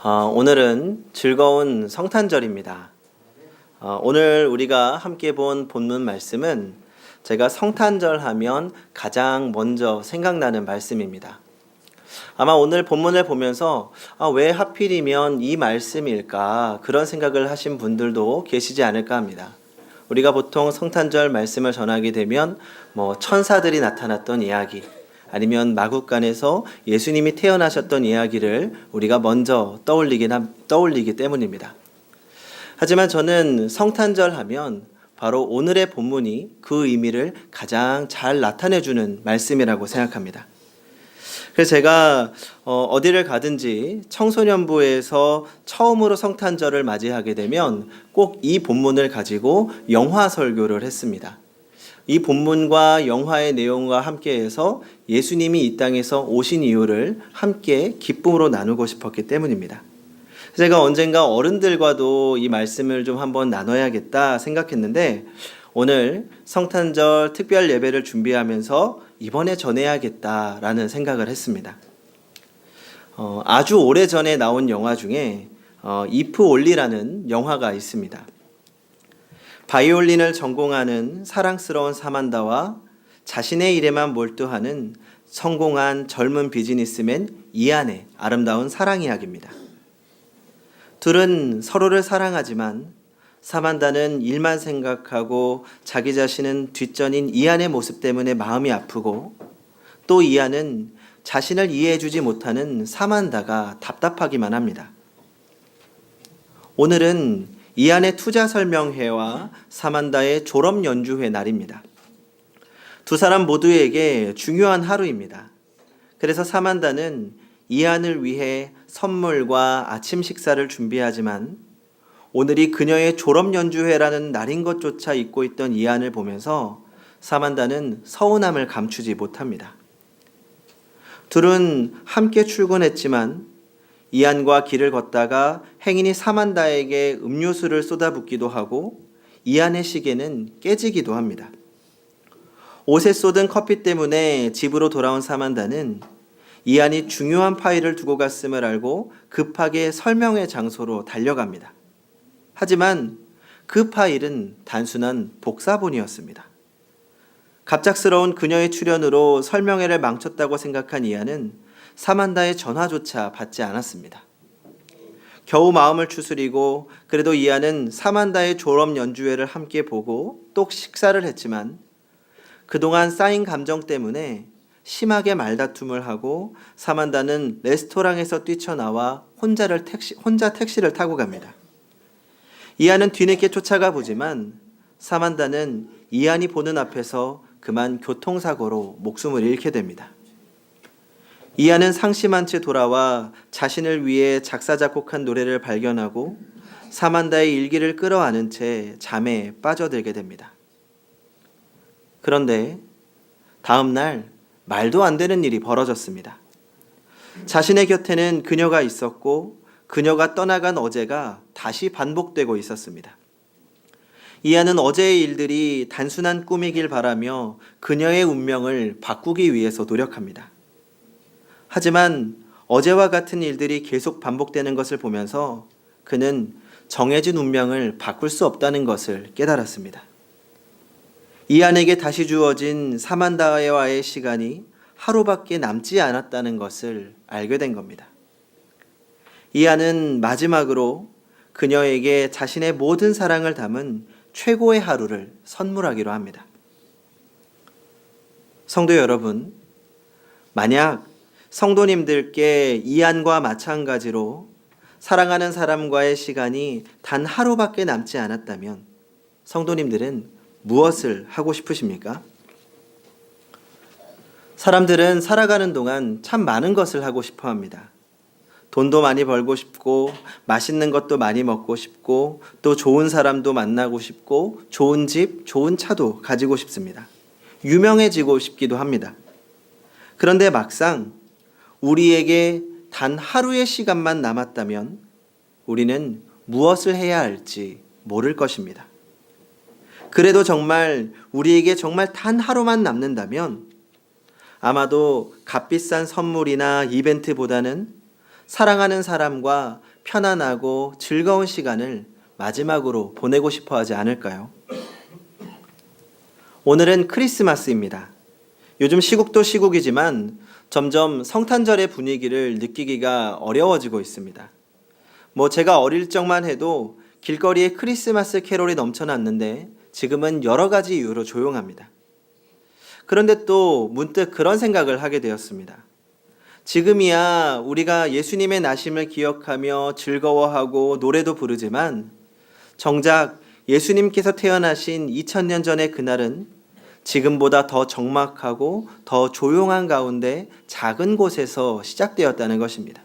어, 오늘은 즐거운 성탄절입니다. 어, 오늘 우리가 함께 본 본문 말씀은 제가 성탄절 하면 가장 먼저 생각나는 말씀입니다. 아마 오늘 본문을 보면서 아, 왜 하필이면 이 말씀일까 그런 생각을 하신 분들도 계시지 않을까 합니다. 우리가 보통 성탄절 말씀을 전하게 되면 뭐 천사들이 나타났던 이야기 아니면 마국간에서 예수님이 태어나셨던 이야기를 우리가 먼저 떠올리긴 함- 떠올리기 때문입니다. 하지만 저는 성탄절 하면 바로 오늘의 본문이 그 의미를 가장 잘 나타내 주는 말씀이라고 생각합니다. 그래서 제가 어, 어디를 가든지 청소년부에서 처음으로 성탄절을 맞이하게 되면 꼭 이 본문을 가지고 영화 설교를 했습니다. 이 본문과 영화의 내용과 함께해서 예수님이 이 땅에서 오신 이유를 함께 기쁨으로 나누고 싶었기 때문입니다. 제가 언젠가 어른들과도 이 말씀을 좀 한번 나눠야겠다 생각했는데 오늘 성탄절 특별 예배를 준비하면서 이번에 전해야겠다라는 생각을 했습니다. 어, 아주 오래 전에 나온 영화 중에 어, 이프 올리라는 영화가 있습니다. 바이올린을 전공하는 사랑스러운 사만다와 자신의 일에만 몰두하는 성공한 젊은 비즈니스맨 이안의 아름다운 사랑 이야기입니다. 둘은 서로를 사랑하지만 사만다는 일만 생각하고 자기 자신은 뒷전인 이안의 모습 때문에 마음이 아프고 또 이안은 자신을 이해해주지 못하는 사만다가 답답하기만 합니다. 오늘은 이안의 투자 설명회와 사만다의 졸업 연주회 날입니다. 두 사람 모두에게 중요한 하루입니다. 그래서 사만다는 이안을 위해 선물과 아침 식사를 준비하지만 오늘이 그녀의 졸업 연주회라는 날인 것조차 잊고 있던 이안을 보면서 사만다는 서운함을 감추지 못합니다. 둘은 함께 출근했지만 이안과 길을 걷다가 행인이 사만다에게 음료수를 쏟아붓기도 하고 이안의 시계는 깨지기도 합니다. 옷에 쏟은 커피 때문에 집으로 돌아온 사만다는 이안이 중요한 파일을 두고 갔음을 알고 급하게 설명회 장소로 달려갑니다. 하지만 그 파일은 단순한 복사본이었습니다. 갑작스러운 그녀의 출연으로 설명회를 망쳤다고 생각한 이안은 사만다의 전화조차 받지 않았습니다. 겨우 마음을 추스리고 그래도 이안은 사만다의 졸업 연주회를 함께 보고 또 식사를 했지만 그동안 쌓인 감정 때문에 심하게 말다툼을 하고 사만다는 레스토랑에서 뛰쳐나와 혼자를 택시, 혼자 택시를 타고 갑니다. 이안은 뒤늦게 쫓아가 보지만 사만다는 이안이 보는 앞에서 그만 교통사고로 목숨을 잃게 됩니다. 이안은 상심한 채 돌아와 자신을 위해 작사 작곡한 노래를 발견하고 사만다의 일기를 끌어안은 채 잠에 빠져들게 됩니다. 그런데 다음 날 말도 안 되는 일이 벌어졌습니다. 자신의 곁에는 그녀가 있었고 그녀가 떠나간 어제가 다시 반복되고 있었습니다. 이안은 어제의 일들이 단순한 꿈이길 바라며 그녀의 운명을 바꾸기 위해서 노력합니다. 하지만 어제와 같은 일들이 계속 반복되는 것을 보면서 그는 정해진 운명을 바꿀 수 없다는 것을 깨달았습니다. 이안에게 다시 주어진 사만다와의 시간이 하루밖에 남지 않았다는 것을 알게 된 겁니다. 이안은 마지막으로 그녀에게 자신의 모든 사랑을 담은 최고의 하루를 선물하기로 합니다. 성도 여러분, 만약 성도님들께 이안과 마찬가지로 사랑하는 사람과의 시간이 단 하루밖에 남지 않았다면 성도님들은 무엇을 하고 싶으십니까? 사람들은 살아가는 동안 참 많은 것을 하고 싶어 합니다. 돈도 많이 벌고 싶고, 맛있는 것도 많이 먹고 싶고, 또 좋은 사람도 만나고 싶고, 좋은 집, 좋은 차도 가지고 싶습니다. 유명해지고 싶기도 합니다. 그런데 막상 우리에게 단 하루의 시간만 남았다면 우리는 무엇을 해야 할지 모를 것입니다. 그래도 정말 우리에게 정말 단 하루만 남는다면 아마도 값비싼 선물이나 이벤트보다는 사랑하는 사람과 편안하고 즐거운 시간을 마지막으로 보내고 싶어 하지 않을까요? 오늘은 크리스마스입니다. 요즘 시국도 시국이지만 점점 성탄절의 분위기를 느끼기가 어려워지고 있습니다. 뭐 제가 어릴 적만 해도 길거리에 크리스마스 캐롤이 넘쳐났는데 지금은 여러 가지 이유로 조용합니다. 그런데 또 문득 그런 생각을 하게 되었습니다. 지금이야 우리가 예수님의 나심을 기억하며 즐거워하고 노래도 부르지만 정작 예수님께서 태어나신 2000년 전의 그날은 지금보다 더 적막하고 더 조용한 가운데 작은 곳에서 시작되었다는 것입니다.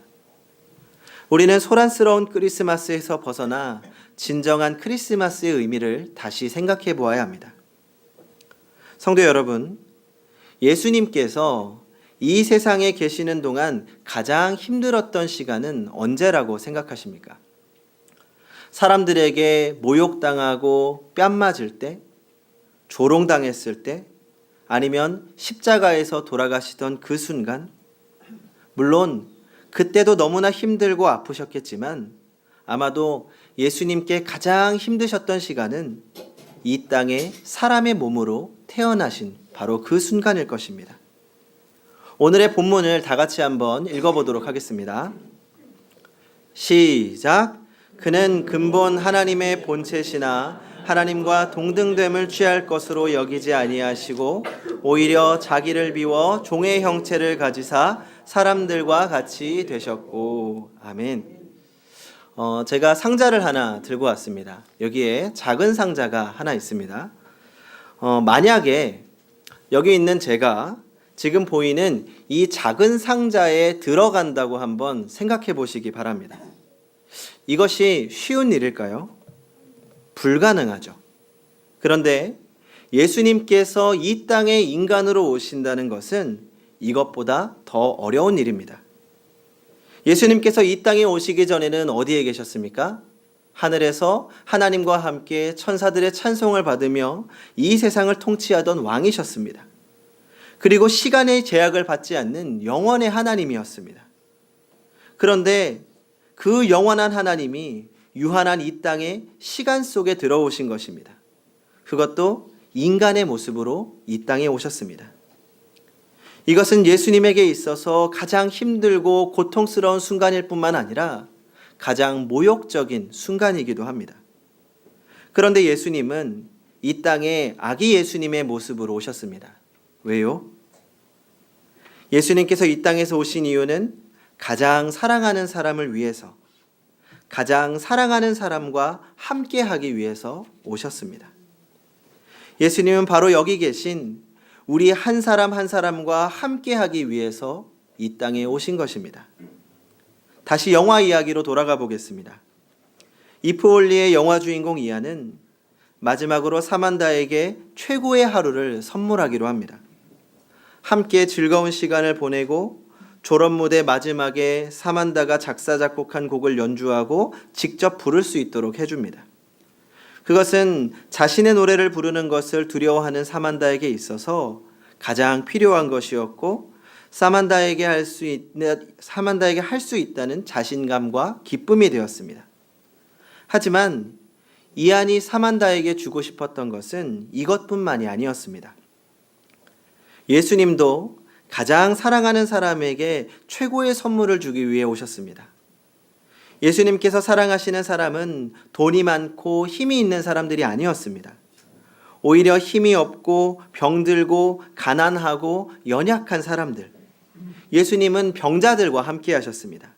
우리는 소란스러운 크리스마스에서 벗어나 진정한 크리스마스의 의미를 다시 생각해 보아야 합니다. 성도 여러분, 예수님께서 이 세상에 계시는 동안 가장 힘들었던 시간은 언제라고 생각하십니까? 사람들에게 모욕당하고 뺨 맞을 때, 조롱당했을 때, 아니면 십자가에서 돌아가시던 그 순간, 물론 그때도 너무나 힘들고 아프셨겠지만 아마도 예수님께 가장 힘드셨던 시간은 이 땅에 사람의 몸으로 태어나신 바로 그 순간일 것입니다. 오늘의 본문을 다 같이 한번 읽어보도록 하겠습니다. 시작. 그는 근본 하나님의 본체시나 하나님과 동등됨을 취할 것으로 여기지 아니하시고 오히려 자기를 비워 종의 형체를 가지사 사람들과 같이 되셨고 아멘. 어, 제가 상자를 하나 들고 왔습니다. 여기에 작은 상자가 하나 있습니다. 어, 만약에 여기 있는 제가 지금 보이는 이 작은 상자에 들어간다고 한번 생각해 보시기 바랍니다. 이것이 쉬운 일일까요? 불가능하죠. 그런데 예수님께서 이 땅에 인간으로 오신다는 것은 이것보다 더 어려운 일입니다. 예수님께서 이 땅에 오시기 전에는 어디에 계셨습니까? 하늘에서 하나님과 함께 천사들의 찬송을 받으며 이 세상을 통치하던 왕이셨습니다. 그리고 시간의 제약을 받지 않는 영원의 하나님이었습니다. 그런데 그 영원한 하나님이 유한한 이 땅에 시간 속에 들어오신 것입니다. 그것도 인간의 모습으로 이 땅에 오셨습니다. 이것은 예수님에게 있어서 가장 힘들고 고통스러운 순간일 뿐만 아니라 가장 모욕적인 순간이기도 합니다. 그런데 예수님은 이 땅에 아기 예수님의 모습으로 오셨습니다. 왜요? 예수님께서 이 땅에서 오신 이유는 가장 사랑하는 사람을 위해서, 가장 사랑하는 사람과 함께 하기 위해서 오셨습니다. 예수님은 바로 여기 계신 우리 한 사람 한 사람과 함께 하기 위해서 이 땅에 오신 것입니다. 다시 영화 이야기로 돌아가 보겠습니다. 이프올리의 영화 주인공 이안은 마지막으로 사만다에게 최고의 하루를 선물하기로 합니다. 함께 즐거운 시간을 보내고 졸업 무대 마지막에 사만다가 작사 작곡한 곡을 연주하고 직접 부를 수 있도록 해줍니다. 그것은 자신의 노래를 부르는 것을 두려워하는 사만다에게 있어서 가장 필요한 것이었고 사만다에게 할 수 있는 사만다에게 할 수 있다는 자신감과 기쁨이 되었습니다. 하지만 이안이 사만다에게 주고 싶었던 것은 이것뿐만이 아니었습니다. 예수님도 가장 사랑하는 사람에게 최고의 선물을 주기 위해 오셨습니다. 예수님께서 사랑하시는 사람은 돈이 많고 힘이 있는 사람들이 아니었습니다. 오히려 힘이 없고 병들고 가난하고 연약한 사람들. 예수님은 병자들과 함께 하셨습니다.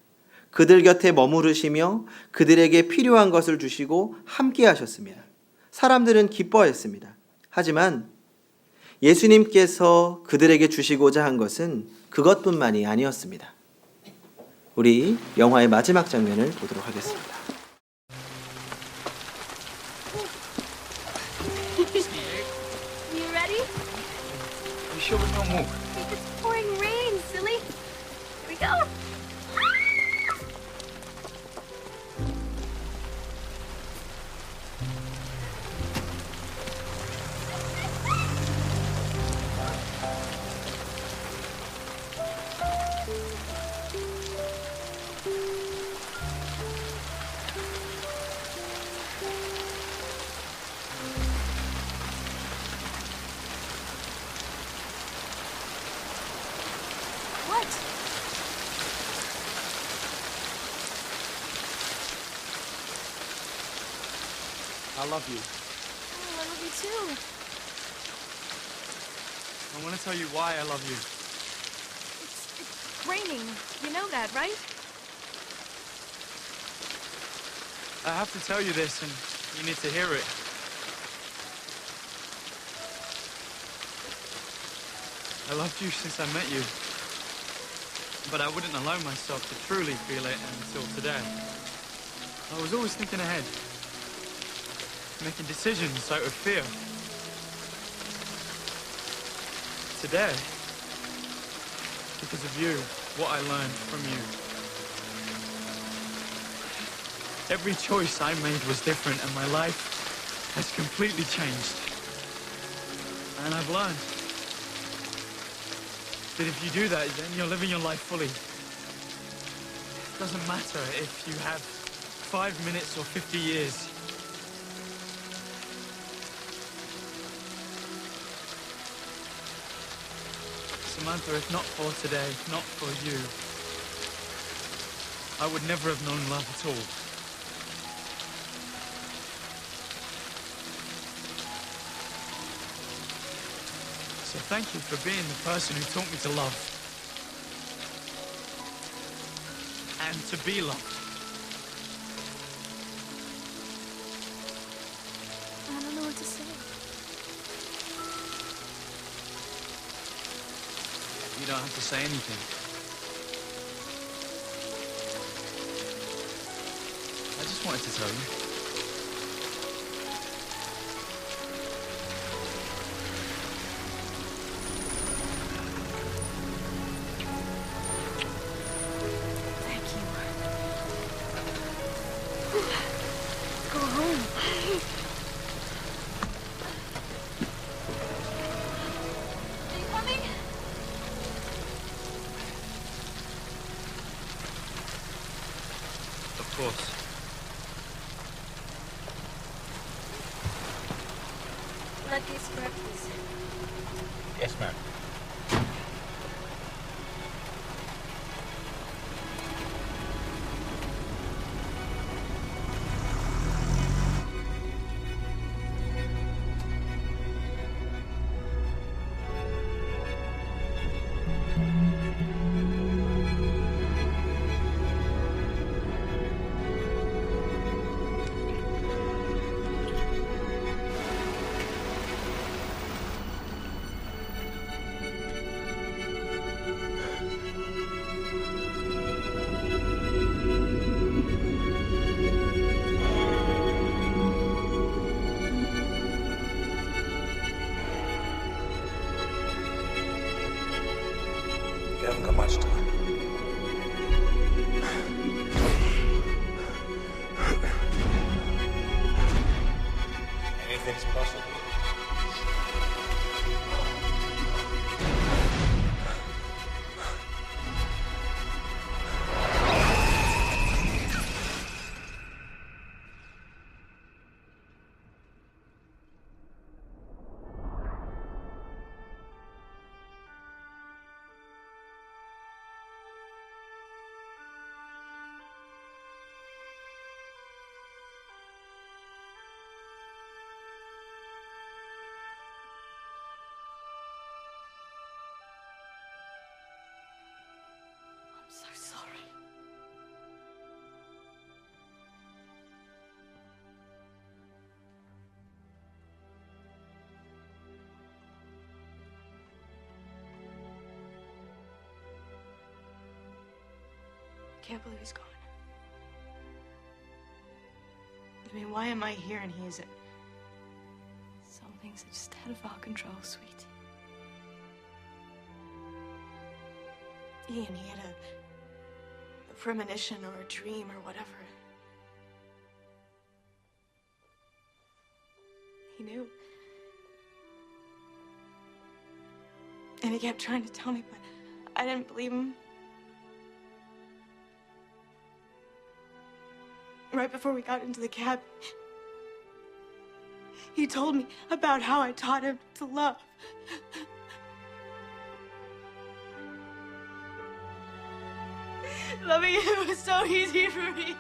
그들 곁에 머무르시며 그들에게 필요한 것을 주시고 함께 하셨습니다. 사람들은 기뻐했습니다. 하지만 예수님께서 그들에게 주시고자 한 것은 그것뿐만이 아니었습니다. 우리 영화의 마지막 장면을 보도록 하겠습니다. I love you. Oh, I love you too. I want to tell you why I love you. It's, it's raining. You know that, right? I have to tell you this, and you need to hear it. I loved you since I met you. But I wouldn't allow myself to truly feel it until today. I was always thinking ahead, making decisions out of fear. Today, because of you, what I learned from you. Every choice I made was different, and my life has completely changed. And I've learned that if you do that, then you're living your life fully. It doesn't matter if you have five minutes or 50 years. Samantha, if not for today, not for you, I would never have known love at all. So thank you for being the person who taught me to love. And to be loved. To say anything. I just wanted to tell you. practice. Yes, ma'am. I can't believe he's gone. I mean, why am I here and he isn't? Some things are just out of our control, sweet. Ian, he had a, a premonition or a dream or whatever. He knew. And he kept trying to tell me, but I didn't believe him. Right before we got into the cab, he told me about how I taught him to love. Loving him was so easy for me.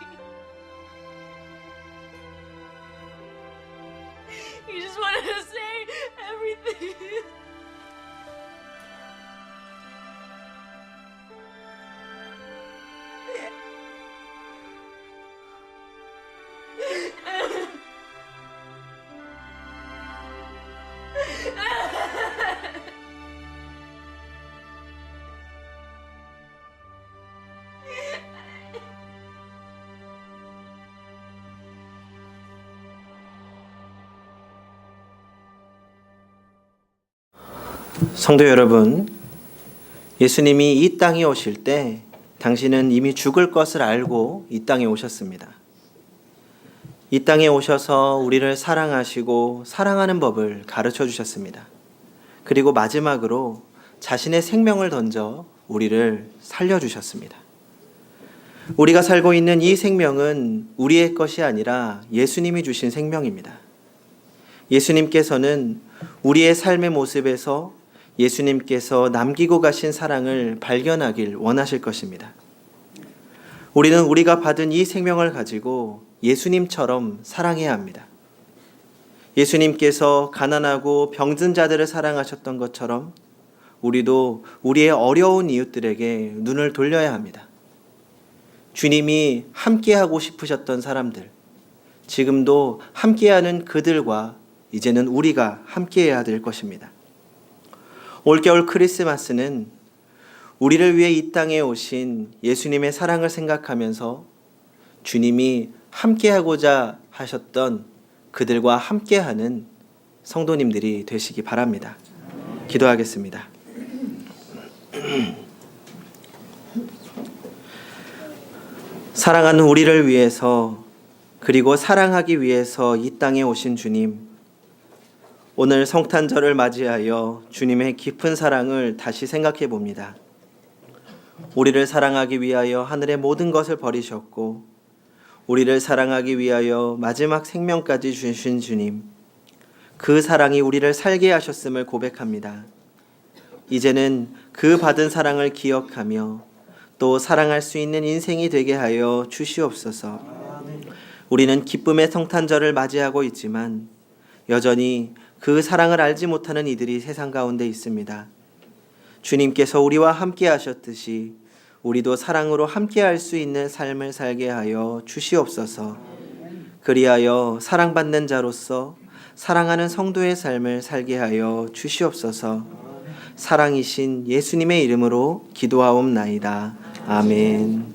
성도 여러분, 예수님이 이 땅에 오실 때 당신은 이미 죽을 것을 알고 이 땅에 오셨습니다. 이 땅에 오셔서 우리를 사랑하시고 사랑하는 법을 가르쳐 주셨습니다. 그리고 마지막으로 자신의 생명을 던져 우리를 살려 주셨습니다. 우리가 살고 있는 이 생명은 우리의 것이 아니라 예수님이 주신 생명입니다. 예수님께서는 우리의 삶의 모습에서 예수님께서 남기고 가신 사랑을 발견하길 원하실 것입니다. 우리는 우리가 받은 이 생명을 가지고 예수님처럼 사랑해야 합니다. 예수님께서 가난하고 병든 자들을 사랑하셨던 것처럼 우리도 우리의 어려운 이웃들에게 눈을 돌려야 합니다. 주님이 함께하고 싶으셨던 사람들, 지금도 함께하는 그들과 이제는 우리가 함께해야 될 것입니다. 올겨울 크리스마스는 우리를 위해 이 땅에 오신 예수님의 사랑을 생각하면서 주님이 함께하고자 하셨던 그들과 함께하는 성도님들이 되시기 바랍니다. 기도하겠습니다. 사랑하는 우리를 위해서 그리고 사랑하기 위해서 이 땅에 오신 주님, 오늘 성탄절을 맞이하여 주님의 깊은 사랑을 다시 생각해 봅니다. 우리를 사랑하기 위하여 하늘의 모든 것을 버리셨고, 우리를 사랑하기 위하여 마지막 생명까지 주신 주님, 그 사랑이 우리를 살게 하셨음을 고백합니다. 이제는 그 받은 사랑을 기억하며 또 사랑할 수 있는 인생이 되게 하여 주시옵소서. 우리는 기쁨의 성탄절을 맞이하고 있지만 여전히 그 사랑을 알지 못하는 이들이 세상 가운데 있습니다. 주님께서 우리와 함께 하셨듯이 우리도 사랑으로 함께 할 수 있는 삶을 살게 하여 주시옵소서. 그리하여 사랑받는 자로서 사랑하는 성도의 삶을 살게 하여 주시옵소서. 사랑이신 예수님의 이름으로 기도하옵나이다. 아멘.